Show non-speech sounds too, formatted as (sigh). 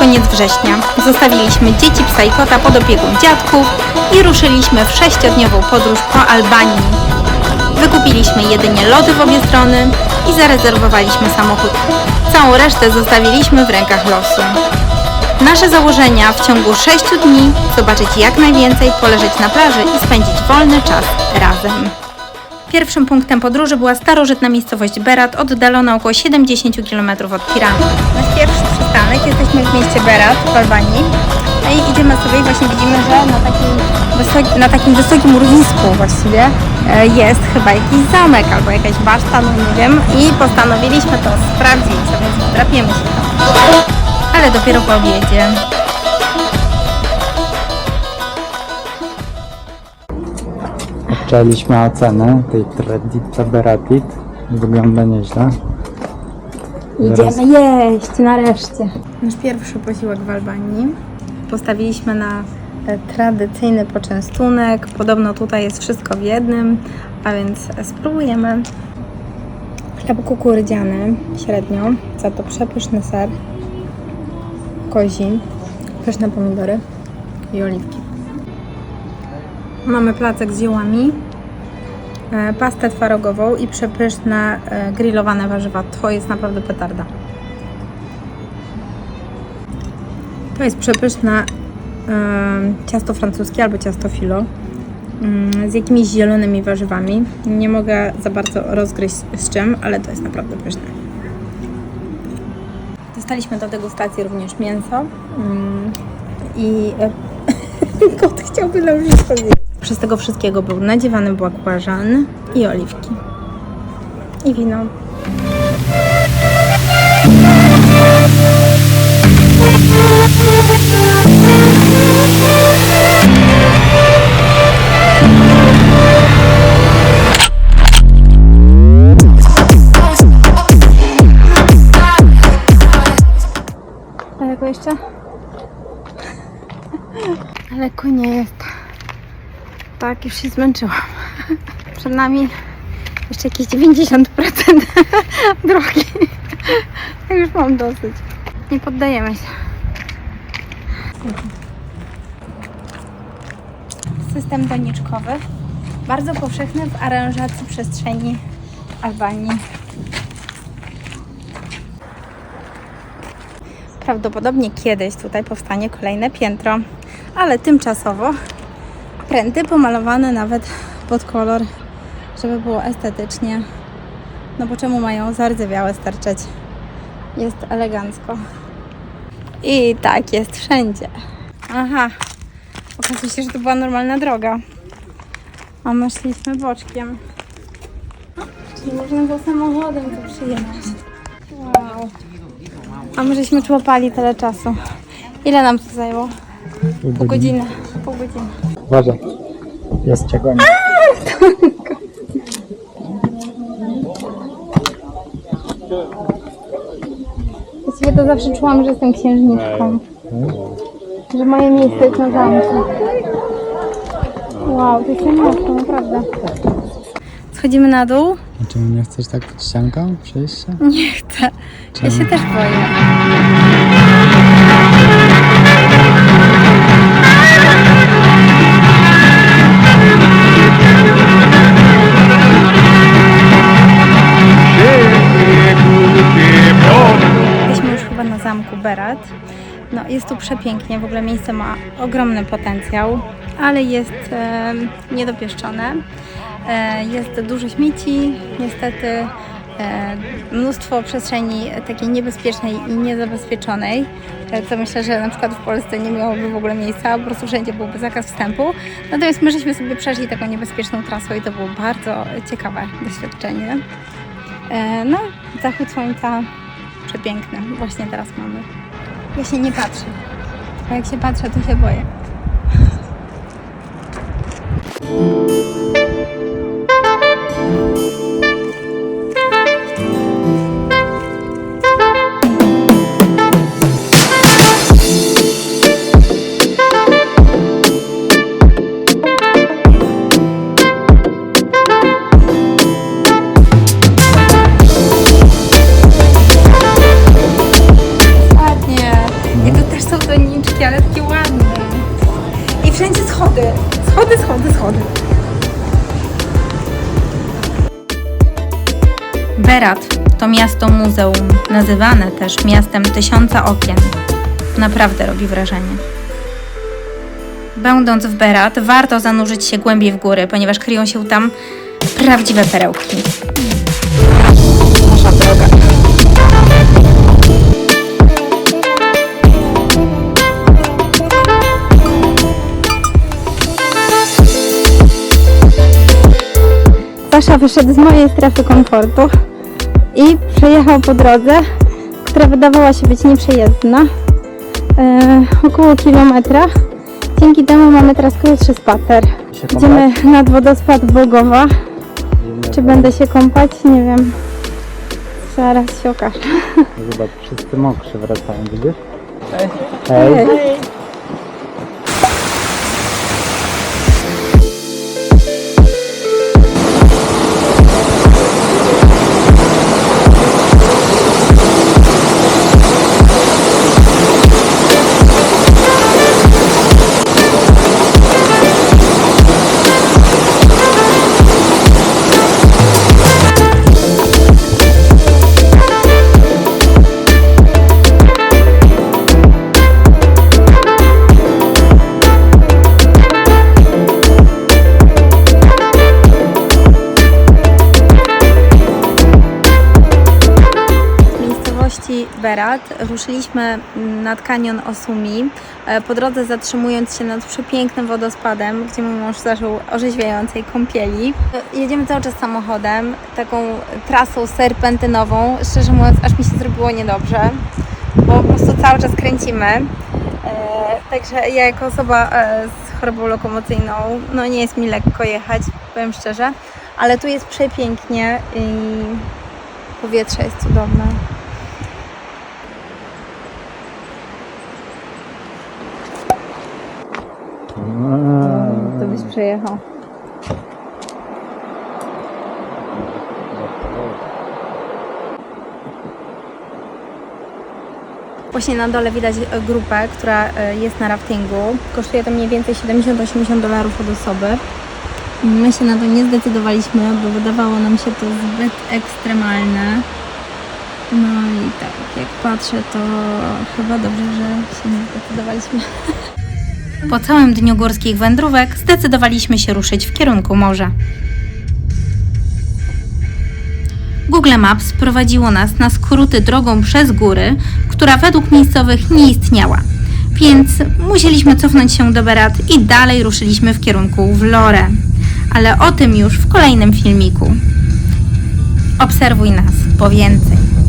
koniec września. Zostawiliśmy dzieci, psa i kota pod opieką dziadków i ruszyliśmy w sześciodniową podróż po Albanii. Wykupiliśmy jedynie lody w obie strony i zarezerwowaliśmy samochód. Całą resztę zostawiliśmy w rękach losu. Nasze założenia w ciągu 6 dni zobaczyć jak najwięcej, poleżeć na plaży i spędzić wolny czas razem. Pierwszym punktem podróży była starożytna miejscowość Berat, oddalona około 70 km od Tiranu. Nasz pierwszy przystanek, jesteśmy w mieście Berat w Albanii. No i idziemy sobie i właśnie widzimy, że na takim, wysoki, na takim wysokim urwisku właściwie e, jest chyba jakiś zamek albo jakaś baszta, no nie wiem. I postanowiliśmy to sprawdzić, więc drapiemy się tam. Ale dopiero po obiedzie. Obczaliśmy ocenę tej Tradita Beratit. Wygląda nieźle. Zaraz- Idziemy jeść nareszcie. Nasz pierwszy posiłek w Albanii. Postawiliśmy na e, tradycyjny poczęstunek. Podobno tutaj jest wszystko w jednym, a więc e, spróbujemy. Chleb kukurydziany średnio, za to przepyszny ser kozi, pyszne pomidory i oliwki. Mamy placek z ziołami, e, pastę twarogową i przepyszne e, grillowane warzywa. To jest naprawdę petarda. To jest przepyszne e, ciasto francuskie albo ciasto filo mm, z jakimiś zielonymi warzywami. Nie mogę za bardzo rozgryźć z czym, ale to jest naprawdę pyszne. Dostaliśmy do degustacji również mięso mm, i (laughs) kot chciałby nam wszystko zjeść. Przez tego wszystkiego był nadziewany błakłażan i oliwki. I wino. Daleko jeszcze? (laughs) Daleko nie jest. Tak, już się zmęczyłam. (laughs) Przed nami jeszcze jakieś 90% (laughs) drogi. Ja już mam dosyć. Nie poddajemy się. System doniczkowy. Bardzo powszechny w aranżacji przestrzeni Albanii. Prawdopodobnie kiedyś tutaj powstanie kolejne piętro, ale tymczasowo pręty pomalowane nawet pod kolor, żeby było estetycznie. No bo czemu mają zardzewiałe sterczeć? Jest elegancko. I tak jest wszędzie. Aha, okazuje się, że to była normalna droga. A my szliśmy boczkiem. Czyli można było samochodem tu przyjechać. Wow. A my żeśmy tu łapali tyle czasu. Ile nam to zajęło? Pół godziny. Pół godziny. Uważaj. Jest cię goni. Właściwie to zawsze czułam, że jestem księżniczką. Że moje miejsce jest na zamku. Wow, to jest mocno, naprawdę. Schodzimy na dół? A czemu nie chcesz tak pod ścianką przejść się? Nie chcę. Ja się też boję. Przepięknie, w ogóle miejsce ma ogromny potencjał, ale jest e, niedopieszczone. E, jest dużo śmieci, niestety e, mnóstwo przestrzeni takiej niebezpiecznej i niezabezpieczonej, e, co myślę, że na przykład w Polsce nie miałoby w ogóle miejsca, po prostu wszędzie byłby zakaz wstępu. Natomiast my żeśmy sobie przeszli taką niebezpieczną trasą i to było bardzo ciekawe doświadczenie. E, No, zachód słońca przepiękny. Właśnie teraz mamy. Ja się nie patrzę. Jak się patrzę, to się boję. Schody. Berat to miasto muzeum, nazywane też miastem tysiąca okien. Naprawdę robi wrażenie. Będąc w Berat, warto zanurzyć się głębiej w góry, ponieważ kryją się tam prawdziwe perełki. Nasza droga. Sasza wyszedł z mojej strefy komfortu i przejechał po drodze, która wydawała się być nieprzejezdna, e, około kilometra. Dzięki temu mamy teraz krótszy spacer. Idziemy nad wodospad Bogowa. Czy będę się kąpać? Nie wiem. Zaraz się okaże. Zobacz, wszyscy mokrzy wracają, widzisz? Hej. Z Berat ruszyliśmy nad kanion Osumi, e, po drodze zatrzymując się nad przepięknym wodospadem, gdzie mój mąż zażył orzeźwiającej kąpieli. Jedziemy cały czas samochodem, taką trasą serpentynową. Szczerze mówiąc, aż mi się zrobiło niedobrze, bo po prostu cały czas kręcimy. E, Także ja jako osoba e, z chorobą lokomocyjną, no nie jest mi lekko jechać, powiem szczerze, ale tu jest przepięknie i powietrze jest cudowne. To byś przejechał. Właśnie na dole widać e, grupę, która e, jest na raftingu. Kosztuje to mniej więcej 70-80 dolarów od osoby. My się na to nie zdecydowaliśmy, bo wydawało nam się to zbyt ekstremalne. No i tak, jak patrzę, to chyba dobrze, że się nie zdecydowaliśmy. (laughs) Po całym dniu górskich wędrówek zdecydowaliśmy się ruszyć w kierunku morza. Google Maps prowadziło nas na skróty drogą przez góry, która według miejscowych nie istniała. Więc musieliśmy cofnąć się do Berat i dalej ruszyliśmy w kierunku Vlore. Ale o tym już w kolejnym filmiku. Obserwuj nas po więcej.